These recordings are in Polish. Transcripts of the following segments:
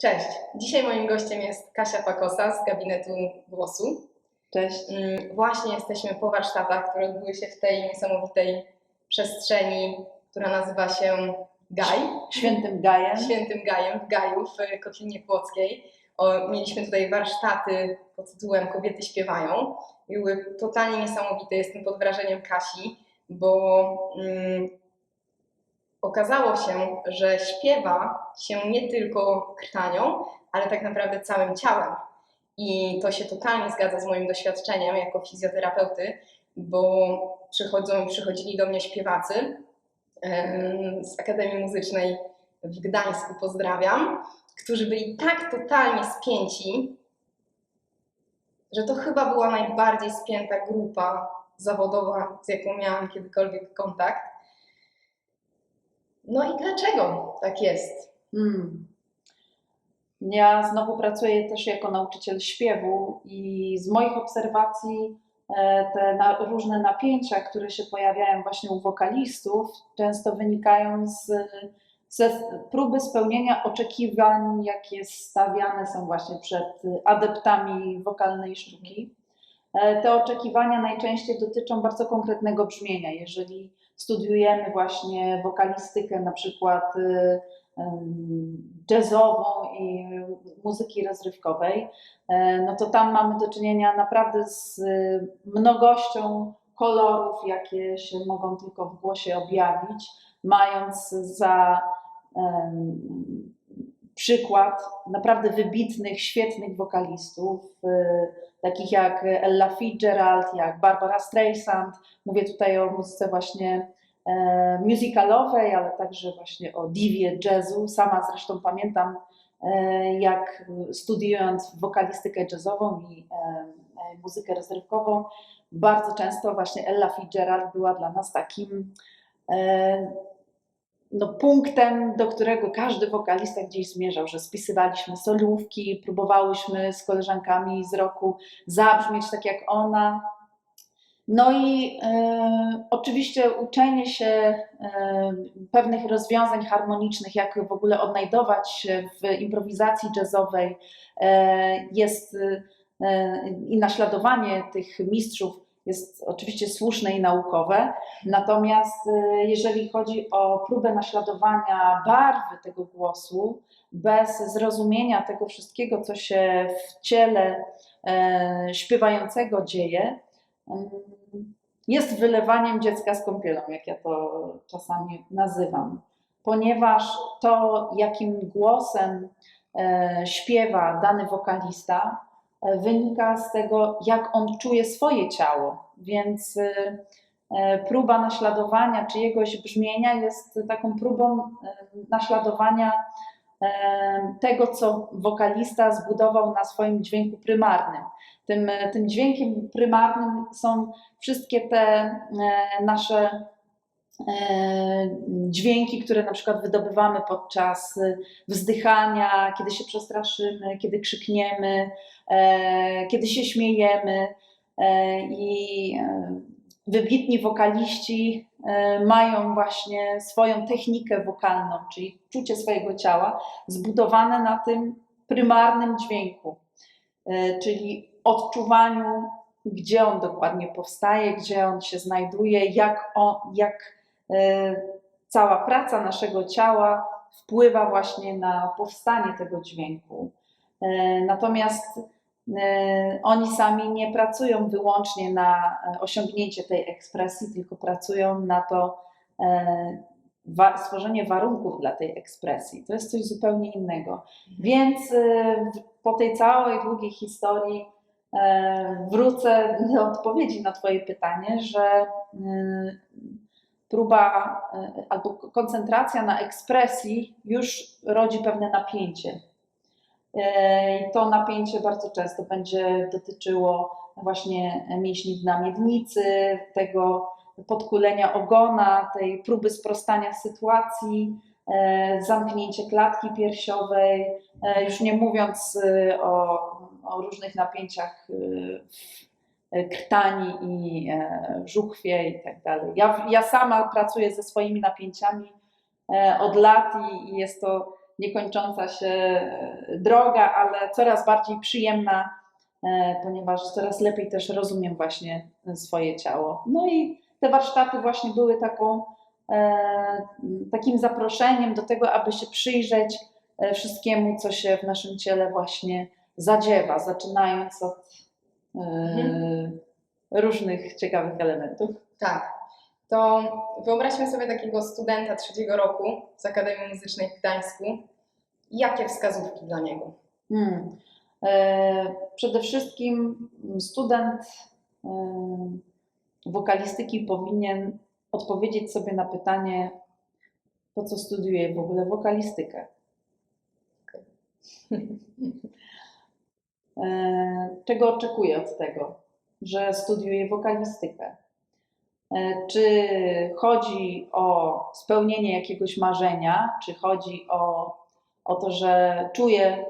Cześć. Dzisiaj moim gościem jest Kasia Pakosa z gabinetu głosu. Cześć. Mm, Właśnie jesteśmy po warsztatach, które odbyły się w tej niesamowitej przestrzeni, która nazywa się Gaj, Świętym Gajem. Świętym Gajem w Gaju w Kotlinie Kłodzkiej. O, mieliśmy tutaj warsztaty pod tytułem Kobiety śpiewają. I Były totalnie niesamowite. Jestem pod wrażeniem Kasi, bo mm, okazało się, że śpiewa się nie tylko krtanią, ale tak naprawdę całym ciałem. I to się totalnie zgadza z moim doświadczeniem jako fizjoterapeuty, bo przychodzą przychodzili do mnie śpiewacy z Akademii Muzycznej w Gdańsku, pozdrawiam, którzy byli tak totalnie spięci, że to chyba była najbardziej spięta grupa zawodowa, z jaką miałam kiedykolwiek kontakt. No i dlaczego tak jest? Mm. Ja znowu pracuję też jako nauczyciel śpiewu i z moich obserwacji e, te na, różne napięcia, które się pojawiają właśnie u wokalistów, często wynikają z, ze próby spełnienia oczekiwań, jakie stawiane są właśnie przed adeptami wokalnej sztuki. E, Te oczekiwania najczęściej dotyczą bardzo konkretnego brzmienia. Jeżeli studiujemy właśnie wokalistykę, na przykład y, em, jazzową i muzyki rozrywkowej, e, no to tam mamy do czynienia naprawdę z y, mnogością kolorów, jakie się mogą tylko w głosie objawić, mając za przykład naprawdę wybitnych, świetnych wokalistów, y, takich jak Ella Fitzgerald, jak Barbara Streisand. Mówię tutaj o muzyce właśnie e, musicalowej, ale także właśnie o diwie jazzu. Sama zresztą pamiętam, e, jak studiując wokalistykę jazzową i e, e, muzykę rozrywkową, bardzo często właśnie Ella Fitzgerald była dla nas takim no, punktem, do którego każdy wokalista gdzieś zmierzał, że spisywaliśmy solówki, próbowałyśmy z koleżankami z roku zabrzmieć tak jak ona. No i e, oczywiście uczenie się e, pewnych rozwiązań harmonicznych, jak w ogóle odnajdować się w improwizacji jazzowej e, jest i naśladowanie tych mistrzów jest oczywiście słuszne i naukowe. Natomiast e, jeżeli chodzi o próbę naśladowania barwy tego głosu, bez zrozumienia tego wszystkiego, co się w ciele e, śpiewającego dzieje, em, jest wylewaniem dziecka z kąpielą, jak ja to czasami nazywam. Ponieważ to, jakim głosem e, śpiewa dany wokalista, wynika z tego, jak on czuje swoje ciało. Więc e, e, próba naśladowania czyjegoś brzmienia jest taką próbą e, naśladowania e, tego, co wokalista zbudował na swoim dźwięku prymarnym. Tym, tym dźwiękiem prymarnym są wszystkie te e, nasze dźwięki, które na przykład wydobywamy podczas e, wzdychania, kiedy się przestraszymy, kiedy krzykniemy, e, kiedy się śmiejemy. E, I e, wybitni wokaliści e, mają właśnie swoją technikę wokalną, czyli czucie swojego ciała, zbudowane na tym prymarnym dźwięku, e, czyli odczuwaniu, gdzie on dokładnie powstaje, gdzie on się znajduje, jak, on, jak e, cała praca naszego ciała wpływa właśnie na powstanie tego dźwięku. E, Natomiast e, oni sami nie pracują wyłącznie na e, osiągnięcie tej ekspresji, tylko pracują na to e, stworzenie warunków dla tej ekspresji. To jest coś zupełnie innego. Więc e, po tej całej długiej historii e, wrócę do odpowiedzi na Twoje pytanie, że e, próba e, albo koncentracja na ekspresji już rodzi pewne napięcie. E, I to napięcie bardzo często będzie dotyczyło właśnie mięśni dna miednicy, tego podkulenia ogona, tej próby sprostania sytuacji, e, zamknięcie klatki piersiowej, już nie mówiąc o, o różnych napięciach krtani i e, żuchwie i tak dalej. Ja, ja sama pracuję ze swoimi napięciami e, od lat i, i jest to niekończąca się e, droga, ale coraz bardziej przyjemna, ponieważ coraz lepiej też rozumiem właśnie swoje ciało. No i te warsztaty właśnie były taką, takim zaproszeniem do tego, aby się przyjrzeć wszystkiemu, co się w naszym ciele właśnie zadziewa, zaczynając od Mhm. różnych ciekawych elementów. Tak. To wyobraźmy sobie takiego studenta trzeciego roku z Akademii Muzycznej w Gdańsku. Jakie wskazówki dla niego? Hmm. E, Przede wszystkim student e, wokalistyki powinien odpowiedzieć sobie na pytanie, po co studiuje w ogóle wokalistykę. E, Czego oczekuje od tego, że studiuje wokalistykę? E, Czy chodzi o spełnienie jakiegoś marzenia, czy chodzi o, o to, że czuje,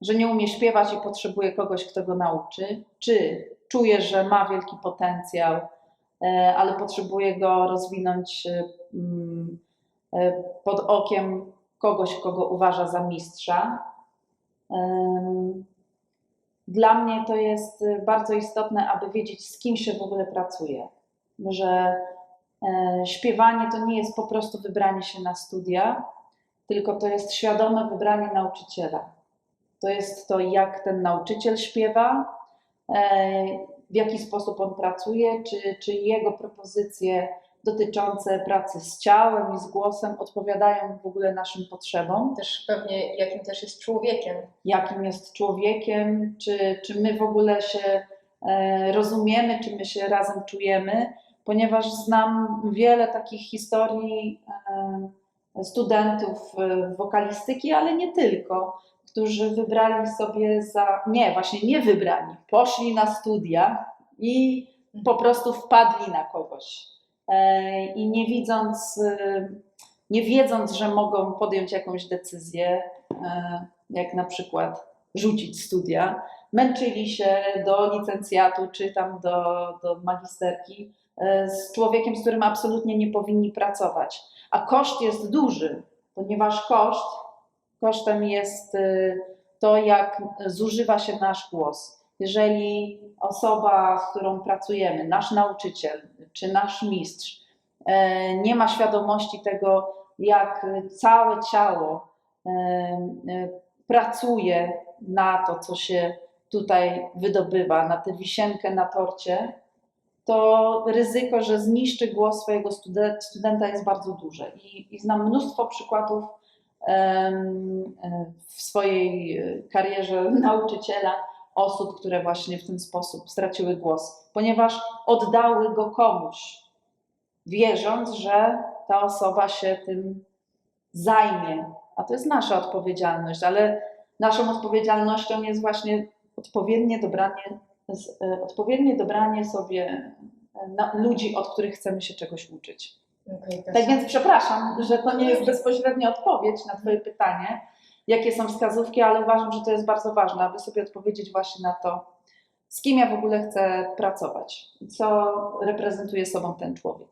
że nie umie śpiewać i potrzebuje kogoś, kto go nauczy? Czy czuje, że ma wielki potencjał, e, ale potrzebuje go rozwinąć mm, pod okiem kogoś, kogo uważa za mistrza? Dla mnie to jest e, bardzo istotne, aby wiedzieć, z kim się w ogóle pracuje. Że e, śpiewanie to nie jest po prostu wybranie się na studia, tylko to jest świadome wybranie nauczyciela. To jest to, jak ten nauczyciel śpiewa, e, w jaki sposób on pracuje, czy, czy jego propozycje dotyczące pracy z ciałem i z głosem odpowiadają w ogóle naszym potrzebom Też pewnie jakim też jest człowiekiem. jakim jest człowiekiem, czy, czy my w ogóle się e, rozumiemy, czy my się razem czujemy, ponieważ znam wiele takich historii e, studentów e, wokalistyki, ale nie tylko, którzy wybrali sobie za. Nie, właśnie nie wybrali, poszli na studia i po prostu wpadli na kogoś. E, I nie widząc, e, nie wiedząc, że mogą podjąć jakąś decyzję, e, jak na przykład rzucić studia, męczyli się do licencjatu czy tam do, do magisterki z człowiekiem, z którym absolutnie nie powinni pracować. A koszt jest duży, ponieważ koszt, kosztem jest to, jak zużywa się nasz głos. Jeżeli osoba, z którą pracujemy, nasz nauczyciel czy nasz mistrz, e, nie ma świadomości tego, jak całe ciało e, e, pracuje na to, co się tutaj wydobywa, na tę wisienkę na torcie, to ryzyko, że zniszczy głos swojego stude- studenta jest bardzo duże. I, i znam mnóstwo przykładów w swojej karierze nauczyciela osób, które właśnie w ten sposób straciły głos, ponieważ oddały go komuś, wierząc, że ta osoba się tym zajmie. A to jest nasza odpowiedzialność, ale naszą odpowiedzialnością jest właśnie odpowiednie dobranie, e, odpowiednie dobranie sobie e, ludzi, od których chcemy się czegoś uczyć. Okej, Tak więc przepraszam, że to nie jest bezpośrednia odpowiedź na Twoje pytanie, jakie są wskazówki, ale uważam, że to jest bardzo ważne, aby sobie odpowiedzieć właśnie na to, z kim ja w ogóle chcę pracować, co reprezentuje sobą ten człowiek.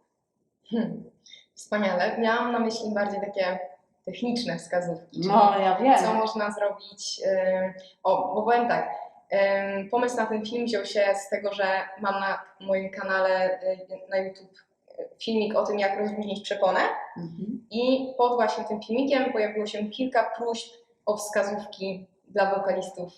Hmm. Wspaniale. Miałam na myśli bardziej takie techniczne wskazówki. No, ja wiem. co można zrobić. O, bo powiem tak. Pomysł na ten film wziął się z tego, że mam na moim kanale y, na YouTube y, filmik o tym, jak rozluźnić przeponę. Mhm. I pod właśnie tym filmikiem pojawiło się kilka próśb o wskazówki dla wokalistów.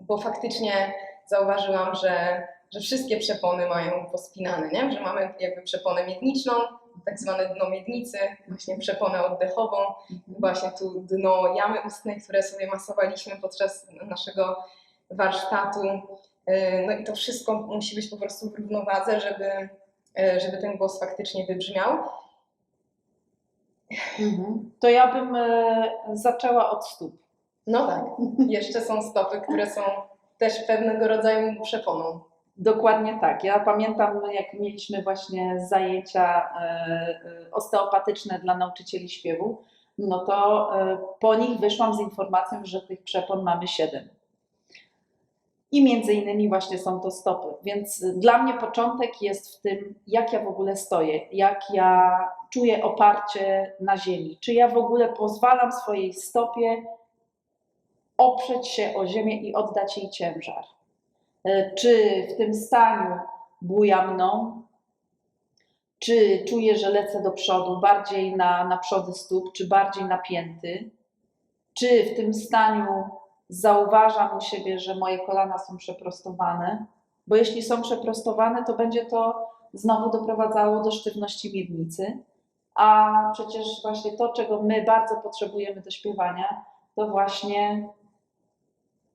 Bo faktycznie zauważyłam, że, że wszystkie przepony mają pospinane, nie? że mamy jakby przeponę miedniczną, tak zwane dno miednicy, właśnie przeponę oddechową, właśnie tu dno jamy ustnej, które sobie masowaliśmy podczas naszego warsztatu. No i to wszystko musi być po prostu w równowadze, żeby, yy, żeby ten głos faktycznie wybrzmiał. Mhm. To ja bym e, zaczęła od stóp. No tak, jeszcze są stopy, które są też pewnego rodzaju przeponą. Dokładnie tak. Ja pamiętam, jak mieliśmy właśnie zajęcia e, e, osteopatyczne dla nauczycieli śpiewu, no to po nich wyszłam z informacją, że tych przepon mamy siedem. I między innymi właśnie są to stopy. Więc dla mnie początek jest w tym, jak ja w ogóle stoję, jak ja czuję oparcie na ziemi. Czy ja w ogóle pozwalam swojej stopie oprzeć się o ziemię i oddać jej ciężar. E, Czy w tym staniu buja mną, czy czuję, że lecę do przodu, bardziej na, na przody stóp, czy bardziej napięty? Czy w tym staniu zauważam u siebie, że moje kolana są przeprostowane? Bo jeśli są przeprostowane, to będzie to znowu doprowadzało do sztywności miednicy. A przecież właśnie to, czego my bardzo potrzebujemy do śpiewania, to właśnie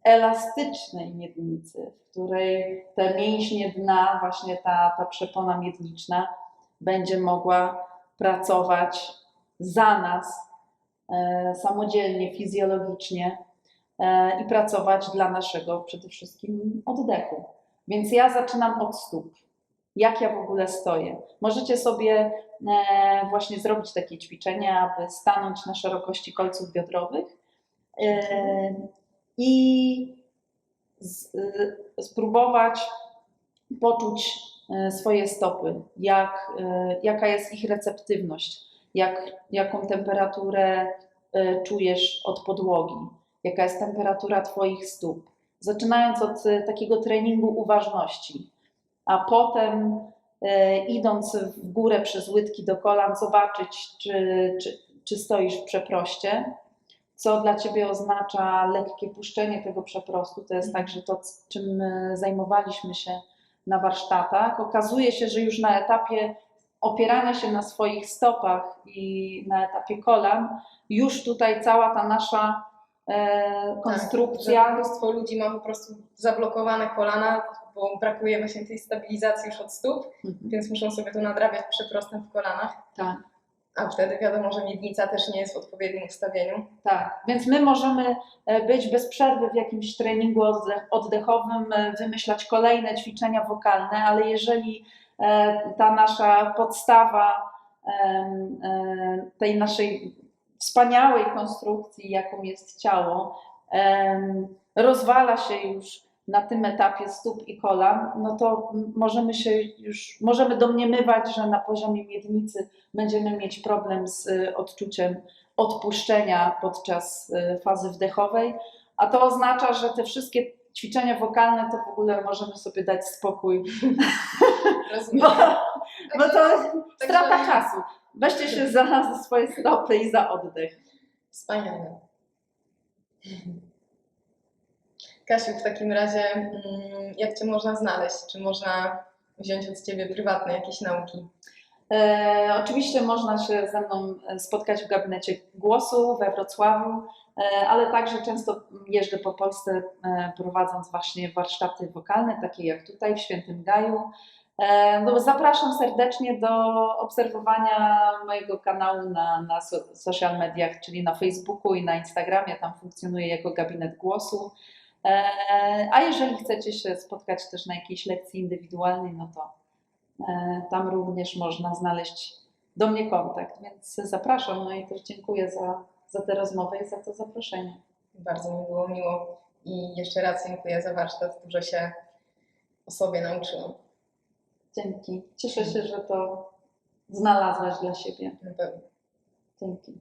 elastycznej miednicy, w której te mięśnie dna, właśnie ta, ta przepona miedniczna, będzie mogła pracować za nas e, samodzielnie, fizjologicznie e, i pracować dla naszego przede wszystkim oddechu. Więc ja zaczynam od stóp. Jak ja w ogóle stoję? Możecie sobie e, właśnie zrobić takie ćwiczenie, aby stanąć na szerokości kolców biodrowych e, i e, spróbować poczuć swoje stopy, jak, jaka jest ich receptywność, jak, jaką temperaturę czujesz od podłogi, jaka jest temperatura Twoich stóp. Zaczynając od takiego treningu uważności, a potem e, idąc w górę przez łydki do kolan, zobaczyć, czy, czy, czy stoisz w przeproście, co dla Ciebie oznacza lekkie puszczenie tego przeprostu. To jest także to, czym e, zajmowaliśmy się na warsztatach. Okazuje się, że już na etapie opierania się na swoich stopach i na etapie kolan, już tutaj cała ta nasza e, konstrukcja. Tak, mnóstwo ludzi ma po prostu zablokowane kolana, bo brakuje właśnie tej stabilizacji już od stóp, Mhm, więc muszą sobie to nadrabiać przeprostem w kolanach. tak. A wtedy wiadomo, że miednica też nie jest w odpowiednim ustawieniu. Tak, więc my możemy e, być bez przerwy w jakimś treningu oddech- oddechowym, e, wymyślać kolejne ćwiczenia wokalne, ale jeżeli e, ta nasza podstawa tej naszej wspaniałej konstrukcji, jaką jest ciało, rozwala się już na tym etapie stóp i kolan, no to możemy się już, możemy domniemywać, że na poziomie miednicy będziemy mieć problem z e, odczuciem odpuszczenia podczas y, fazy wdechowej, a to oznacza, że te wszystkie ćwiczenia wokalne to w ogóle możemy sobie dać spokój, Rozumiem. bo, bo to strata także- czasu. Weźcie się za, za swoje stopy i za oddech. Wspaniale. Kasiu, w takim razie, mm, jak Cię można znaleźć? Czy można wziąć od Ciebie prywatne jakieś nauki? E, oczywiście można się ze mną e, spotkać w gabinecie głosu we Wrocławiu, e, ale także często jeżdżę po Polsce e, prowadząc właśnie warsztaty wokalne, takie jak tutaj w Świętym Gaju. E, no, zapraszam serdecznie do obserwowania mojego kanału na, na so, social mediach, czyli na Facebooku i na Instagramie. Tam funkcjonuje jako gabinet głosu. E, a jeżeli chcecie się spotkać też na jakiejś lekcji indywidualnej, no to E, Tam również można znaleźć do mnie kontakt, więc zapraszam. No i też dziękuję za, za tę rozmowę i za to zaproszenie. Bardzo mi było miło i jeszcze raz dziękuję za warsztat. Dużo się o sobie nauczyłam. Dzięki. Cieszę się, że to znalazłaś dla siebie. Na pewno. Dzięki.